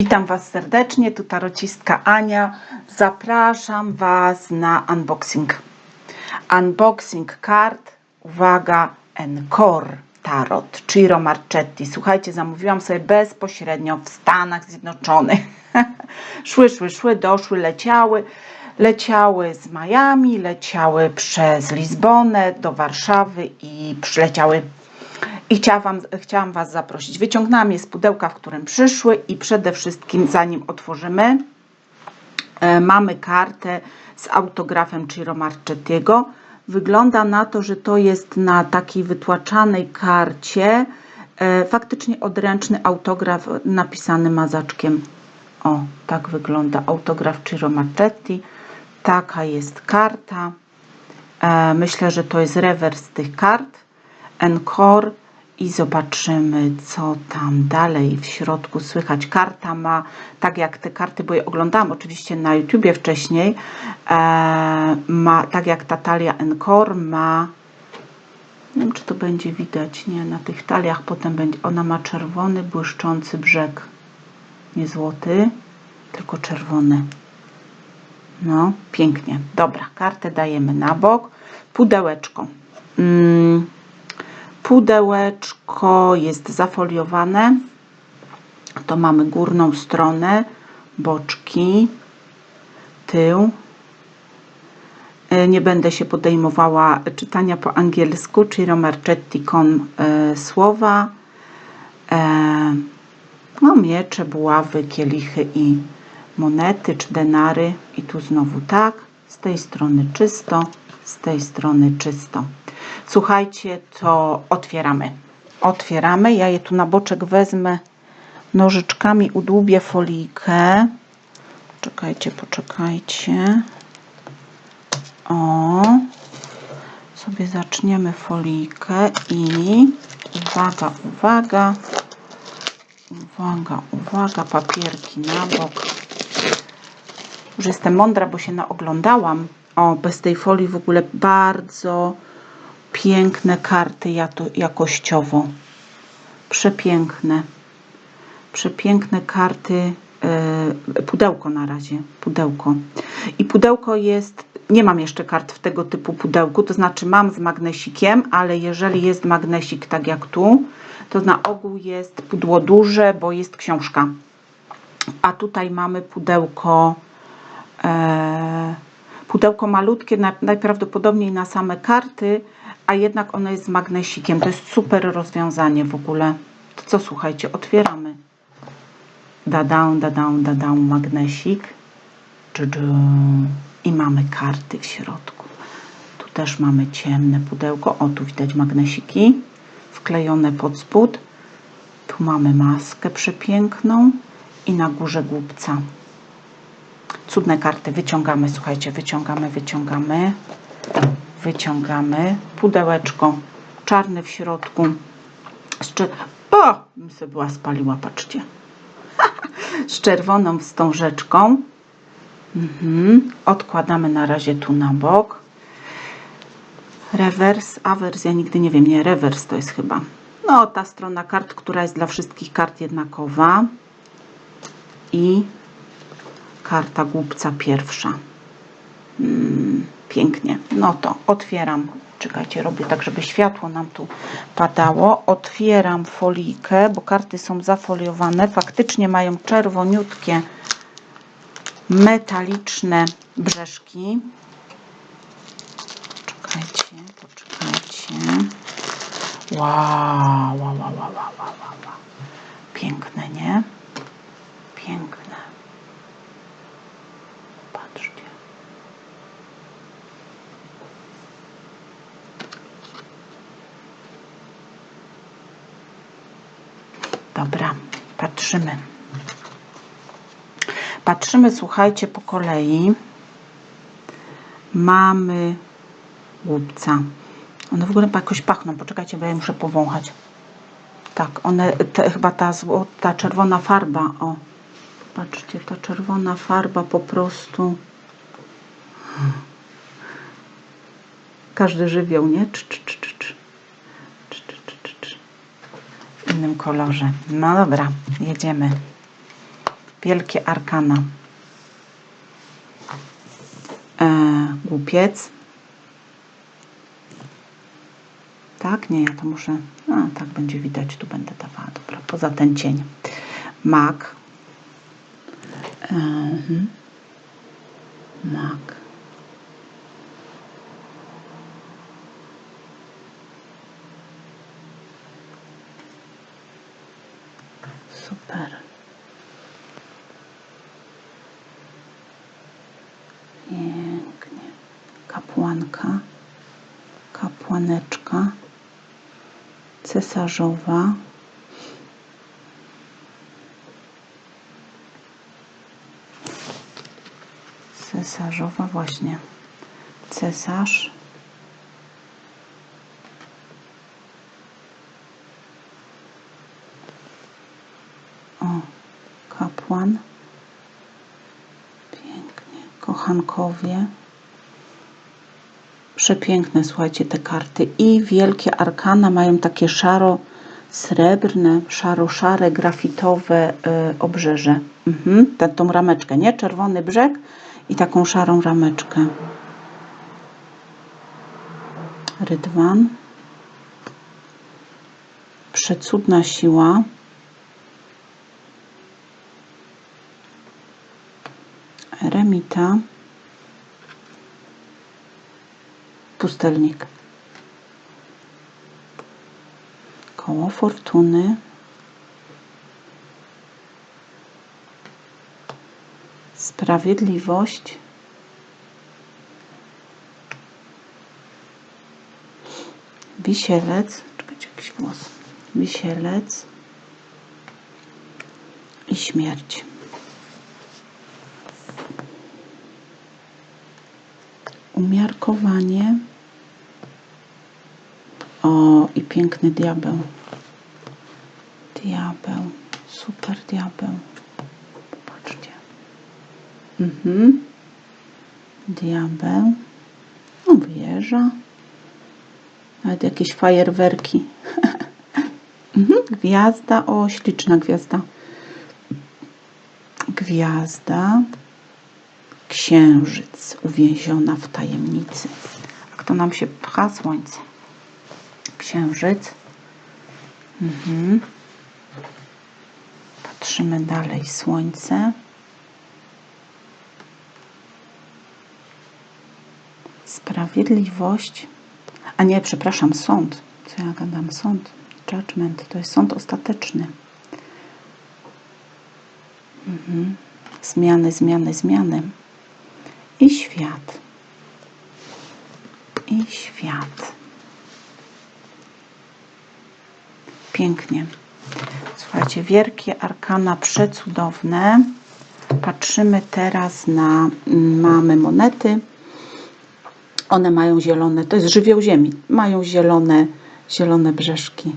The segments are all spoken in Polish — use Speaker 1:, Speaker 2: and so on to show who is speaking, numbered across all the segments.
Speaker 1: Witam Was serdecznie, tu tarocistka Ania. Zapraszam Was na unboxing. Unboxing kart, uwaga, Encore Tarot, Ciro Marchetti. Słuchajcie, zamówiłam sobie bezpośrednio w Stanach Zjednoczonych. szły, szły, szły, doszły, leciały. Leciały z Miami, leciały przez Lizbonę do Warszawy i przyleciały i chciałam, chciałam Was zaprosić. Wyciągnęłam je z pudełka, w którym przyszły i przede wszystkim zanim otworzymy, e, mamy kartę z autografem Ciro Marchettiego. Wygląda na to, że to jest na takiej wytłaczanej karcie e, faktycznie odręczny autograf napisany mazaczkiem. O, tak wygląda autograf Ciro Marchetti. Taka jest karta. E, Myślę, że to jest rewers tych kart. Encore i zobaczymy, co tam dalej w środku słychać. Karta ma, tak jak te karty, bo je oglądałam oczywiście na YouTubie wcześniej, e, ma, tak jak ta talia Encore ma, nie wiem, czy to będzie widać, nie, na tych taliach potem będzie, ona ma czerwony, błyszczący brzeg, nie złoty, tylko czerwony. No, pięknie. Dobra, kartę dajemy na bok. Pudełeczko. Mm, pudełeczko jest zafoliowane. To mamy górną stronę, boczki, tył. E, Nie będę się podejmowała czytania po angielsku, Ciro Marchetti e, słowa. E, no, miecze, buławy, kielichy i monety czy denary. I tu znowu tak. Z tej strony czysto, z tej strony czysto. Słuchajcie, to otwieramy. Otwieramy. Ja je tu na boczek wezmę nożyczkami, udłubię folijkę. Czekajcie, poczekajcie. O, sobie zaczniemy folijkę i uwaga, uwaga, uwaga, uwaga, papierki na bok. Już jestem mądra, bo się naoglądałam. O, bez tej folii w ogóle bardzo piękne karty jakościowo. Przepiękne. Przepiękne karty. e, pudełko na razie. Pudełko. I pudełko jest. Nie mam jeszcze kart w tego typu pudełku, to znaczy mam z magnesikiem, ale jeżeli jest magnesik tak jak tu, to na ogół jest pudło duże, bo jest książka. A tutaj mamy pudełko. E, pudełko malutkie, na- najprawdopodobniej na same karty, a jednak ono jest z magnesikiem. To jest super rozwiązanie w ogóle. To co słuchajcie, otwieramy. Dadał, dadał, dadał magnesik. Dżdżu. I mamy karty w środku. Tu też mamy ciemne pudełko. O, tu widać magnesiki wklejone pod spód. Tu mamy maskę przepiękną i na górze głupca. Cudne karty. Wyciągamy, słuchajcie, wyciągamy, wyciągamy. Wyciągamy. Pudełeczko czarne w środku. Czer- o! Bym sobie była spaliła, patrzcie. Z czerwoną wstążeczką. Mhm. Odkładamy na razie tu na bok. Rewers, awers, ja nigdy nie wiem, nie, rewers to jest chyba. No, ta strona kart, która jest dla wszystkich kart jednakowa. I karta głupca pierwsza. Mm, pięknie. No to otwieram. Czekajcie, robię tak, żeby światło nam tu padało. Otwieram folijkę, bo karty są zafoliowane. Faktycznie mają czerwoniutkie, metaliczne brzeszki. Poczekajcie, poczekajcie. Wow, wow, wow, wow, wow. wow. Piękne, nie? Piękne. Patrzcie. Dobra, patrzymy. Patrzymy, słuchajcie, po kolei. Mamy łupca. One w ogóle jakoś pachną. Poczekajcie, bo ja muszę powąchać. Tak, one, te, chyba ta złota, czerwona farba, o. Patrzcie, ta czerwona farba po prostu. Każdy żywioł, nie? Cz, cz. Cz, w innym kolorze. No dobra, jedziemy. Wielkie arkana. E, głupiec. Tak? Nie, ja to muszę... A, tak będzie widać. Tu będę dawała. Dobra, poza ten cień. Mak. E, mhm. Mak. Super. Pięknie. Kapłanka, kapłaneczka, cesarzowa. Cesarzowa właśnie. Cesarz. kochankowie. Przepiękne, słuchajcie, te karty. I wielkie arkana mają takie szaro-srebrne, szaro-szare, grafitowe y, obrzeże. Mhm. Tą rameczkę, nie? Czerwony brzeg i taką szarą rameczkę. Rydwan. Przecudna siła. Eremita. pustelnik. Koło fortuny. Sprawiedliwość. Wisielec. Czekajcie, jakiś głos. Wisielec. I śmierć. umiarkowanie piękny diabeł. Diabeł, super diabeł. Popatrzcie. Mhm. Diabeł. No wieża. Nawet jakieś fajerwerki. Mhm. gwiazda, o śliczna gwiazda. Gwiazda. Księżyc uwięziona w tajemnicy. A kto nam się pcha słońce? księżyc. Mhm. Patrzymy dalej, słońce. Sprawiedliwość. A nie, przepraszam, sąd. Co ja gadam? Sąd. Judgment. To jest sąd ostateczny. Mhm. Zmiany, zmiany, zmiany. I świat. I świat. pięknie. Słuchajcie, wielkie arkana przecudowne. Patrzymy teraz na, mm, mamy monety. One mają zielone, to jest żywioł ziemi, mają zielone, zielone brzeszki.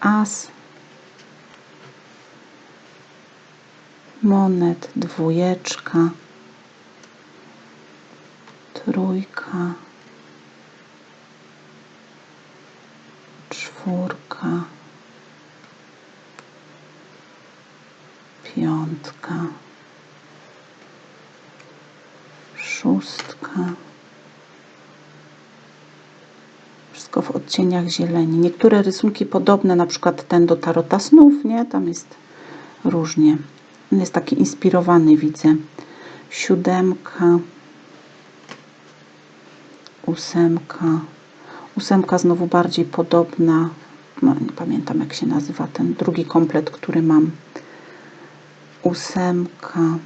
Speaker 1: As, monet, dwójeczka, trójka, czwórka czwórka, piątka, szóstka. Wszystko w odcieniach zieleni. Niektóre rysunki podobne, na przykład ten do Tarota Snów, nie? Tam jest różnie. On jest taki inspirowany, widzę. Siódemka, ósemka, ósemka znowu bardziej podobna no, nie pamiętam jak się nazywa ten drugi komplet, który mam. Ósemka,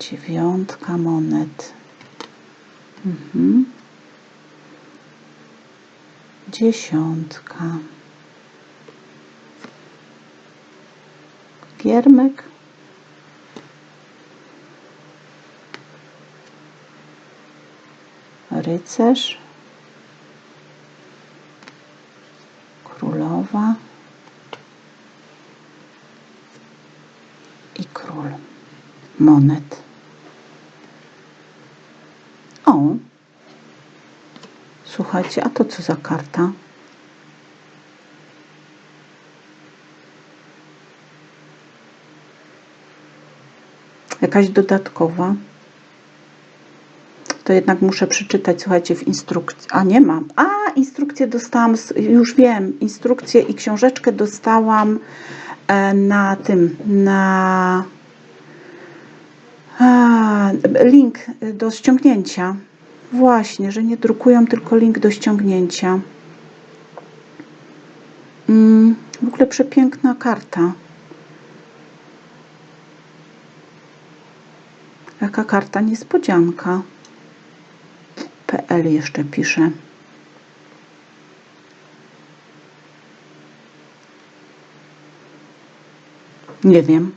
Speaker 1: dziewiątka monet. Mhm. Dziesiątka. Giermek. Rycerz. i król monet. O, słuchajcie, a to co za karta? Jakaś dodatkowa. To jednak muszę przeczytać, słuchajcie, w instrukcji. A nie mam. A, instrukcję dostałam, już wiem. Instrukcję i książeczkę dostałam e, na tym, na link do ściągnięcia. Właśnie, że nie drukują, tylko link do ściągnięcia. Mm, w ogóle przepiękna karta. Jaka karta niespodzianka. PL jeszcze pisze. Nie wiem.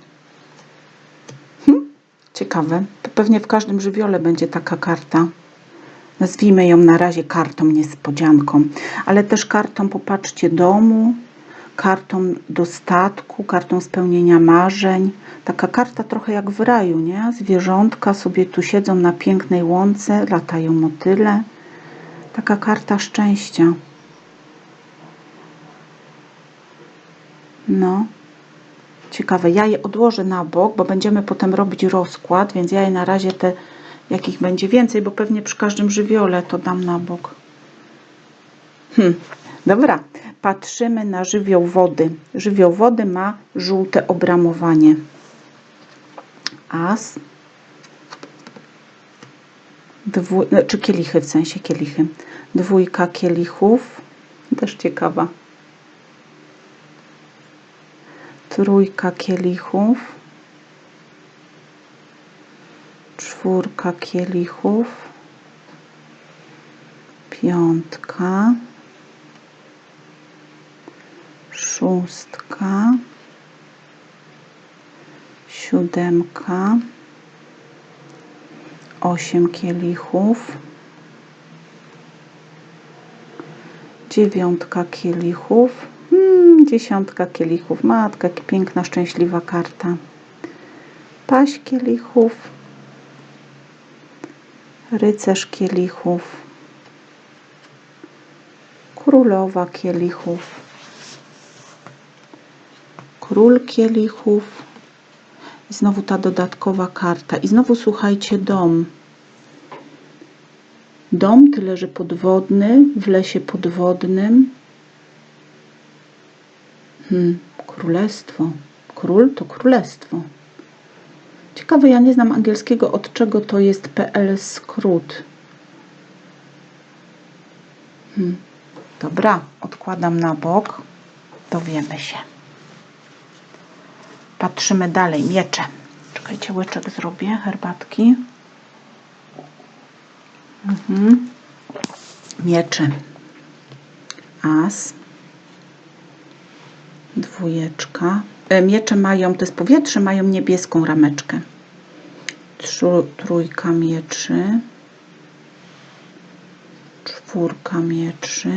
Speaker 1: Hm, ciekawe. To pewnie w każdym żywiole będzie taka karta. Nazwijmy ją na razie kartą niespodzianką, ale też kartą, popatrzcie, domu, kartą dostatku, kartą spełnienia marzeń. Taka karta trochę jak w raju, nie? Zwierzątka sobie tu siedzą na pięknej łące, latają motyle. Taka karta szczęścia. No. Ciekawe. Ja je odłożę na bok, bo będziemy potem robić rozkład, więc ja je na razie te, jakich będzie więcej, bo pewnie przy każdym żywiole to dam na bok. Hmm. Dobra, patrzymy na żywioł wody. Żywioł wody ma żółte obramowanie. As. Dwój, no, czy kielichy, w sensie kielichy. Dwójka kielichów. Też ciekawa. Trójka kielichów. Czwórka kielichów. Piątka. Szóstka. Siódemka. Osiem kielichów. Dziewiątka kielichów. Dziesiątka kielichów. Matka, piękna, szczęśliwa karta. Paść kielichów. Rycerz kielichów. Królowa kielichów. Król kielichów. I znowu ta dodatkowa karta. I znowu słuchajcie, dom. Dom tyle, że podwodny, w lesie podwodnym. Hmm, królestwo. Król to królestwo. Ciekawe, ja nie znam angielskiego, od czego to jest PL skrót. Hmm. Dobra, odkładam na bok. Dowiemy się. Patrzymy dalej. Miecze. Czekajcie, łyczek zrobię, herbatki. Mhm. Miecze. As. Dwójeczka. E, Miecze mają, to jest powietrze, mają niebieską rameczkę. Trójka mieczy. Czwórka mieczy.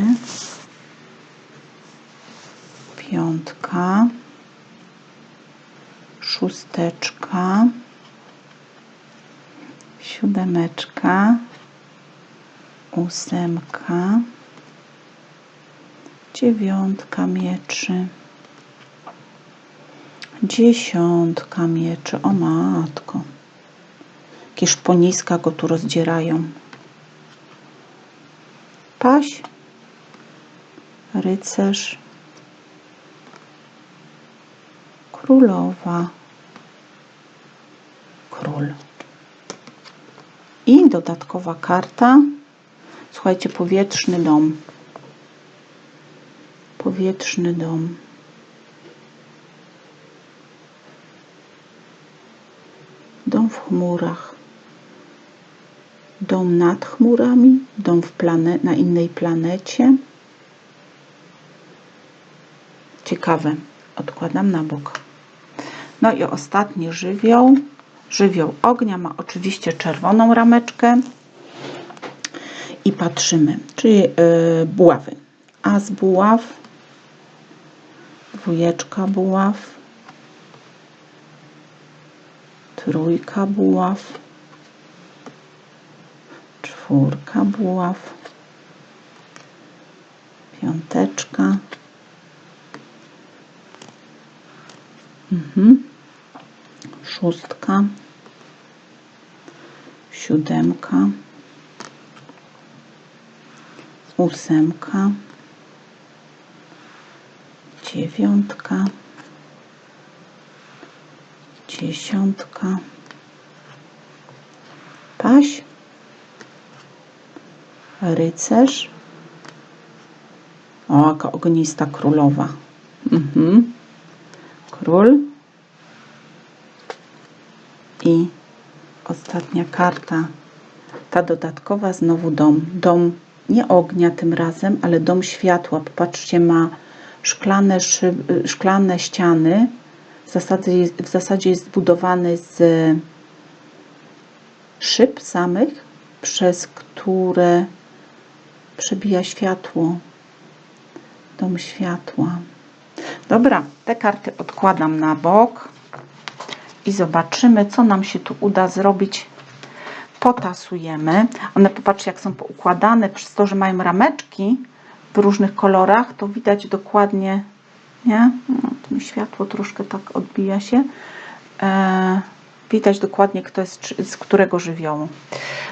Speaker 1: Piątka. Szósteczka. Siódemeczka. Ósemka. Dziewiątka mieczy. Dziesiątka mieczy. O matko. Jakie szponiska go tu rozdzierają. Paś. Rycerz. Królowa. Król. I dodatkowa karta. Słuchajcie, powietrzny dom. Powietrzny dom. Dom w chmurach. Dom nad chmurami. Dom na innej planecie. Ciekawe. Odkładam na bok. No i ostatni żywioł. Żywioł ognia ma oczywiście czerwoną rameczkę. I patrzymy, czyli yy, buławy. As buław, dwójeczka buław, trójka buław, czwórka buław, piąteczka, mhm. szóstka, siódemka, ósemka, dziewiątka, dziesiątka, paź, rycerz, o, jaka ognista królowa. Mhm. Król. I ostatnia karta. Ta dodatkowa znowu dom. Dom nie ognia tym razem, ale dom światła. Popatrzcie, ma szklane, szklane ściany. W zasadzie, jest, w zasadzie jest zbudowany z szyb samych, przez które przebija światło. Dom światła. Dobra, te karty odkładam na bok i zobaczymy, co nam się tu uda zrobić. Potasujemy. One, popatrzcie, jak są poukładane, przez to, że mają rameczki w różnych kolorach, to widać dokładnie, nie? No, tu mi światło troszkę tak odbija się. E, widać dokładnie, kto jest z którego żywiołu.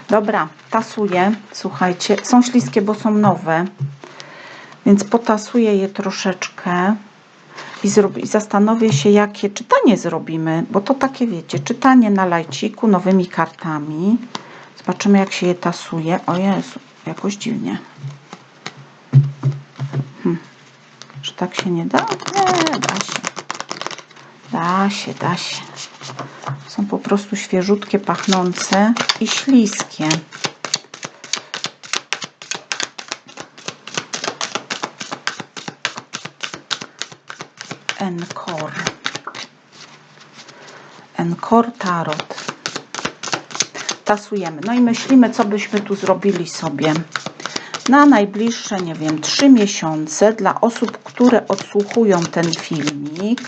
Speaker 1: Dobra, tasuję. Słuchajcie, są śliskie, bo są nowe, więc potasuję je troszeczkę i zastanowię się, jakie czytanie zrobimy, bo to takie, wiecie, czytanie na lajciku nowymi kartami. Zobaczymy, jak się je tasuje. O Jezu, jakoś dziwnie. Że tak się nie da? Nie, da się. Da się, da się. Są po prostu świeżutkie, pachnące i śliskie. Encore. Encore Tarot. Tasujemy. No i myślimy, co byśmy tu zrobili sobie na najbliższe, nie wiem, trzy miesiące dla osób, które odsłuchują ten filmik.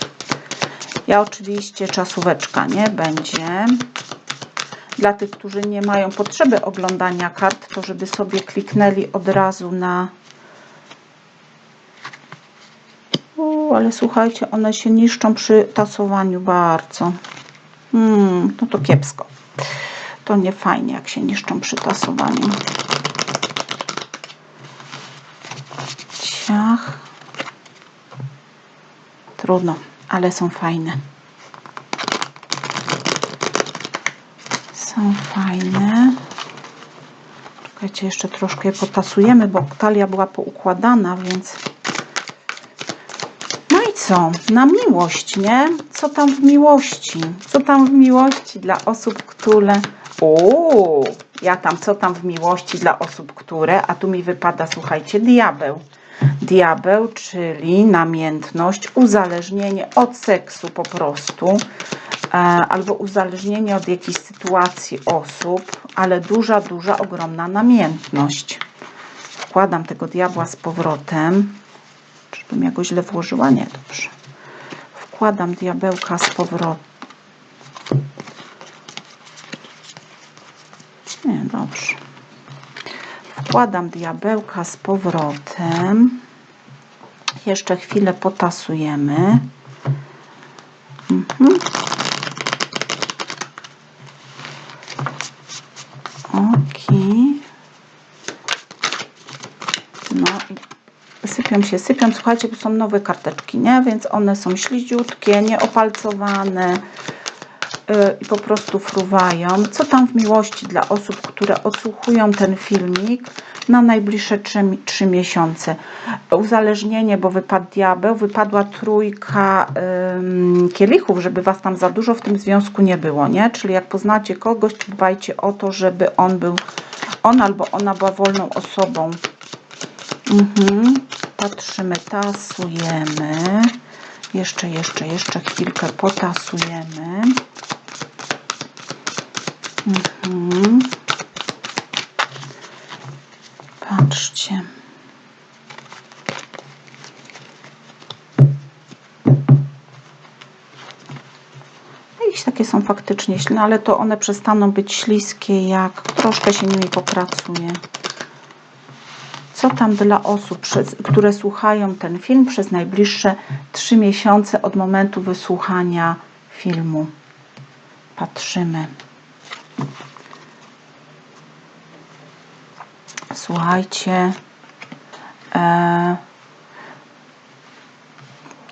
Speaker 1: Ja oczywiście czasóweczka nie będzie. Dla tych, którzy nie mają potrzeby oglądania kart, to żeby sobie kliknęli od razu na U, ale słuchajcie, one się niszczą przy tasowaniu bardzo. Hmm, no to kiepsko. To nie fajnie, jak się niszczą przy tasowaniu. Ciach. Trudno, ale są fajne. Są fajne. Czekajcie, jeszcze troszkę je potasujemy, bo talia była poukładana, więc no i co? Na miłość, nie? Co tam w miłości? Co tam w miłości dla osób, które. O, ja tam, co tam w miłości dla osób, które. A tu mi wypada, słuchajcie, diabeł. Diabeł, czyli namiętność, uzależnienie od seksu po prostu, e, albo uzależnienie od jakiejś sytuacji osób, ale duża, duża, ogromna namiętność. Wkładam tego diabła z powrotem. Czyżbym ja go źle włożyła? Nie, dobrze. Wkładam diabełka z powrotem. Nie, dobrze. Wkładam diabełka z powrotem. Jeszcze chwilę potasujemy. Mhm. Okej. No sypią się, sypią. Słuchajcie, bo są nowe karteczki, nie? Więc one są śliziutkie, nieopalcowane i po prostu fruwają. Co tam w miłości dla osób, które odsłuchują ten filmik na najbliższe 3, 3 miesiące? Uzależnienie, bo wypadł diabeł, wypadła trójka ym, kielichów, żeby was tam za dużo w tym związku nie było, nie? Czyli jak poznacie kogoś, dbajcie o to, żeby on był, on albo ona była wolną osobą. Mhm. Patrzymy, tasujemy. Jeszcze, jeszcze, jeszcze chwilkę potasujemy. Mhm. Patrzcie. Jakieś takie są faktycznie, no ale to one przestaną być śliskie, jak troszkę się nimi popracuje co tam dla osób, które słuchają ten film przez najbliższe 3 miesiące od momentu wysłuchania filmu. Patrzymy. Słuchajcie, e,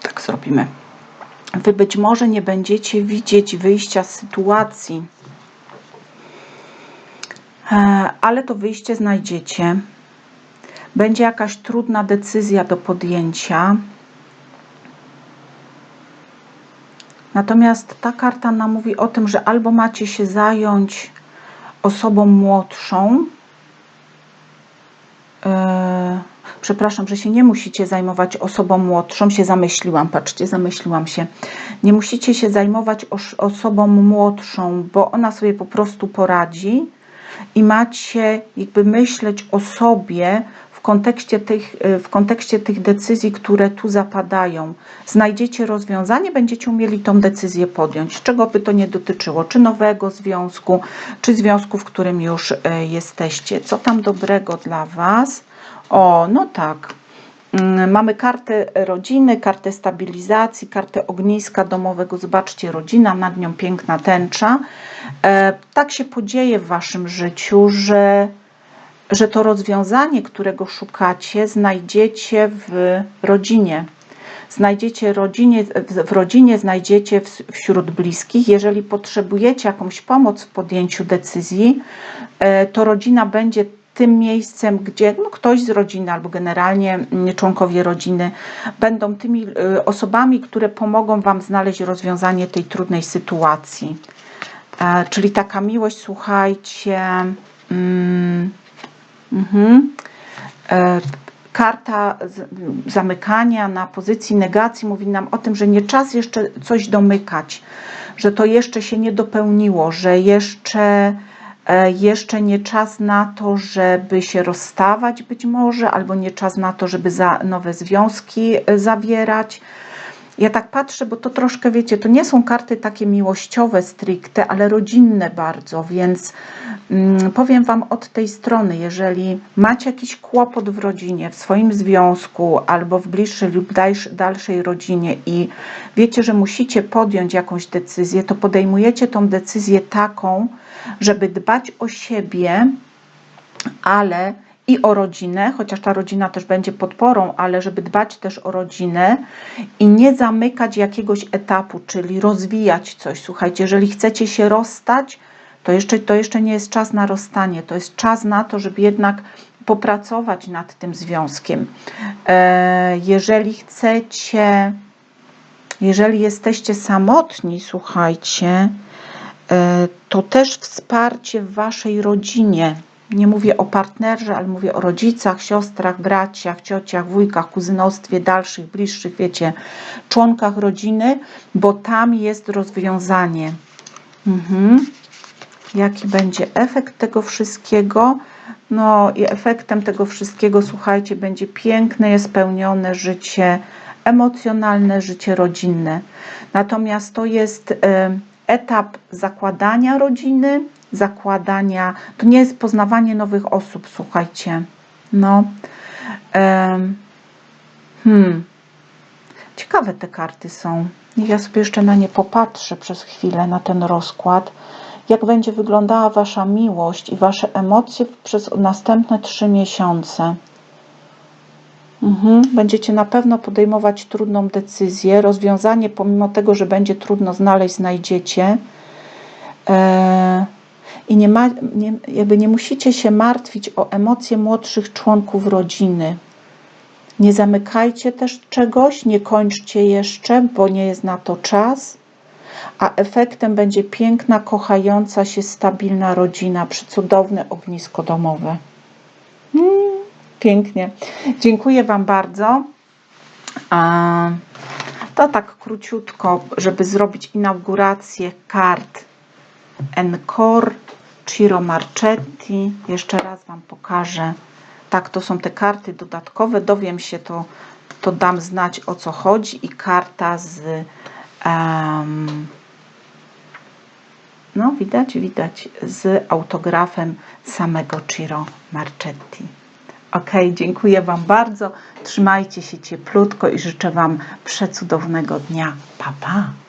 Speaker 1: tak zrobimy. Wy być może nie będziecie widzieć wyjścia z sytuacji, e, ale to wyjście znajdziecie. Będzie jakaś trudna decyzja do podjęcia. Natomiast ta karta nam mówi o tym, że albo macie się zająć osobą młodszą, e, przepraszam, że się nie musicie zajmować osobą młodszą, się zamyśliłam, patrzcie, zamyśliłam się. Nie musicie się zajmować osobą młodszą, bo ona sobie po prostu poradzi i macie jakby myśleć o sobie w kontekście tych, y, w kontekście tych decyzji, które tu zapadają. Znajdziecie rozwiązanie, będziecie umieli tą decyzję podjąć, czego by to nie dotyczyło, czy nowego związku, czy związku, w którym już y, jesteście. Co tam dobrego dla Was? O, no tak. Mm, Mamy kartę rodziny, kartę stabilizacji, kartę ogniska domowego. Zobaczcie, rodzina, nad nią piękna tęcza. E, tak się podzieje w Waszym życiu, że, że to rozwiązanie, którego szukacie, znajdziecie w rodzinie. Znajdziecie rodzinie, w rodzinie, znajdziecie wśród bliskich. Jeżeli potrzebujecie jakąś pomoc w podjęciu decyzji, e, to rodzina będzie tym miejscem, gdzie no, ktoś z rodziny albo generalnie mm, członkowie rodziny będą tymi y, osobami, które pomogą Wam znaleźć rozwiązanie tej trudnej sytuacji. E, czyli taka miłość, słuchajcie. Mm, mhm. E, Karta zamykania na pozycji negacji mówi nam o tym, że nie czas jeszcze coś domykać, że to jeszcze się nie dopełniło, że jeszcze, jeszcze nie czas na to, żeby się rozstawać być może, albo nie czas na to, żeby za nowe związki e, zawierać. Ja tak patrzę, bo to troszkę, wiecie, to nie są karty takie miłościowe stricte, ale rodzinne bardzo, więc mm, powiem Wam od tej strony, jeżeli macie jakiś kłopot w rodzinie, w swoim związku albo w bliższej lub dalsz- dalszej rodzinie i wiecie, że musicie podjąć jakąś decyzję, to podejmujecie tą decyzję taką, żeby dbać o siebie, ale i o rodzinę, chociaż ta rodzina też będzie podporą, ale żeby dbać też o rodzinę i nie zamykać jakiegoś etapu, czyli rozwijać coś. Słuchajcie, jeżeli chcecie się rozstać, to jeszcze, to jeszcze nie jest czas na rozstanie, to jest czas na to, żeby jednak popracować nad tym związkiem. E, Jeżeli chcecie, jeżeli jesteście samotni, słuchajcie, e, to też wsparcie w waszej rodzinie. Nie mówię o partnerze, ale mówię o rodzicach, siostrach, braciach, ciociach, wujkach, kuzynostwie, dalszych, bliższych, wiecie, członkach rodziny, bo tam jest rozwiązanie. Mhm. Jaki będzie efekt tego wszystkiego? No i efektem tego wszystkiego, słuchajcie, będzie piękne, spełnione życie emocjonalne, życie rodzinne. Natomiast to jest etap zakładania rodziny, zakładania, to nie jest poznawanie nowych osób, słuchajcie. No. hmm. Ciekawe te karty są. Ja sobie jeszcze na nie popatrzę przez chwilę, na ten rozkład. Jak będzie wyglądała Wasza miłość i Wasze emocje przez następne trzy miesiące. Mhm. Będziecie na pewno podejmować trudną decyzję. Rozwiązanie, pomimo tego, że będzie trudno znaleźć, znajdziecie. Eee, I nie, ma, nie, jakby nie musicie się martwić o emocje młodszych członków rodziny. Nie zamykajcie też czegoś, nie kończcie jeszcze, bo nie jest na to czas. A efektem będzie piękna, kochająca się, stabilna rodzina, przecudowne ognisko domowe. Mm, pięknie. Dziękuję Wam bardzo. To tak króciutko, żeby zrobić inaugurację kart Encore Ciro Marchetti. Jeszcze raz Wam pokażę. Tak, to są te karty dodatkowe. Dowiem się, to, to dam znać o co chodzi. I karta z. em, no, widać, widać, z autografem samego Ciro Marchetti. Ok, dziękuję Wam bardzo. Trzymajcie się cieplutko i życzę Wam przecudownego dnia. Pa, pa.